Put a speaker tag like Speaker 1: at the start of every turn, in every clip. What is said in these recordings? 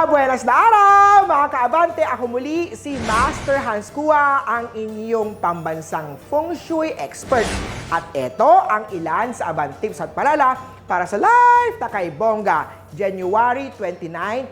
Speaker 1: Mabuenas na araw, mga kaabante! Ako muli si Master Hans Kua, ang inyong pambansang feng shui expert. At ito ang ilan sa abang tips at palala para sa live na kay Bongga, January 29,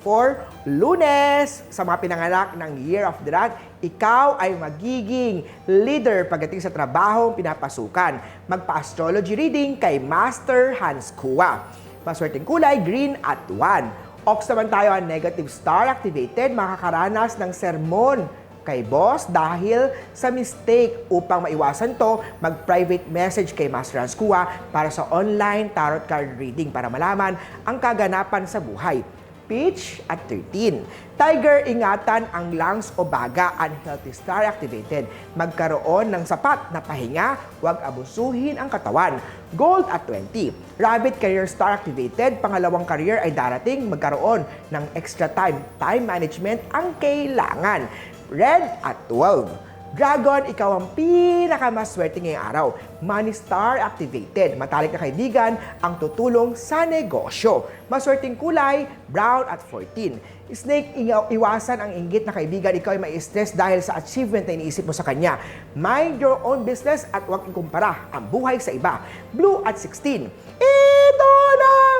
Speaker 1: 2024, Lunes. Sa mga pinanganak ng Year of the Rat, ikaw ay magiging leader pagdating sa trabahong pinapasukan. Magpa-astrology reading kay Master Hans Kua. Maswerteng kulay, green at 1. Ox naman tayo ang negative star activated, makakaranas ng sermon kay boss dahil sa mistake upang maiwasan to, mag-private message kay Master Hans Kua para sa online tarot card reading para malaman ang kaganapan sa buhay. Peach at 13. Tiger, ingatan ang lungs o baga, unhealthy star activated. Magkaroon ng sapat na pahinga, huwag abusuhin ang katawan. Gold at 20. Rabbit, career star activated. Pangalawang career ay darating, magkaroon ng extra time. Time management ang kailangan. Red at 12. Dragon, ikaw ang pinakamaswerte ngayong araw. Money Star activated. Matalik na kaibigan ang tutulong sa negosyo. Maswerteng kulay, brown at 14. Snake, iwasan ang inggit na kaibigan. Ikaw ay may stress dahil sa achievement na iniisip mo sa kanya. Mind your own business at huwag ikumpara ang buhay sa iba. Blue at 16. Ito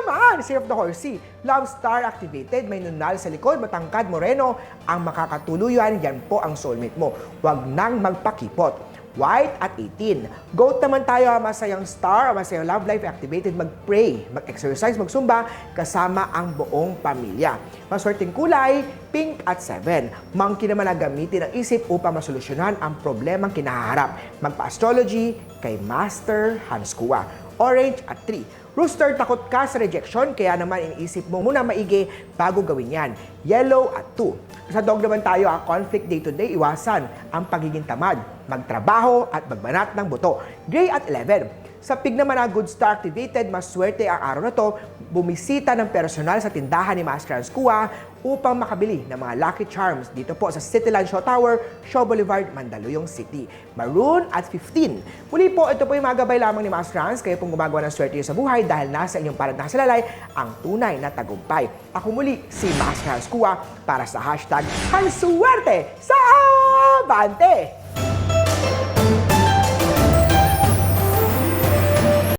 Speaker 1: naman! Sea of the Horsey. Love Star activated. May nunal sa likod, matangkad, moreno. Ang makakatuluyan, yan po ang soulmate mo. Huwag nang magpakipot. White at 18. Goat naman tayo, masayang star, masayang love life activated, mag-pray, mag-exercise, magsumba, kasama ang buong pamilya. Maswerteng kulay, pink at 7. Monkey naman ang gamitin ang isip upang masolusyonan ang problemang kinaharap. Magpa-astrology kay Master Hans Kua. Orange at 3. Rooster, takot ka sa rejection, kaya naman iniisip mo muna maigi bago gawin yan. Yellow at 2. Sa dog naman tayo, ang conflict day-to-day, iwasan ang pagiging tamad, magtrabaho at magbanat ng buto. Gray at 11. Sa pig naman ang good star activated, maswerte ang araw na to, bumisita ng personal sa tindahan ni Master Hans Kua upang makabili ng mga lucky charms dito po sa Cityland Show Tower, Shaw Boulevard, Mandaluyong City. Maroon at 15. Muli po, ito po yung mga lamang ni Master Hans, kayo pong gumagawa ng swerte sa buhay dahil nasa inyong palad nakasalalay ang tunay na tagumpay. Ako muli, si Master Hans Kua para sa hashtag Hansuwerte sa Abante!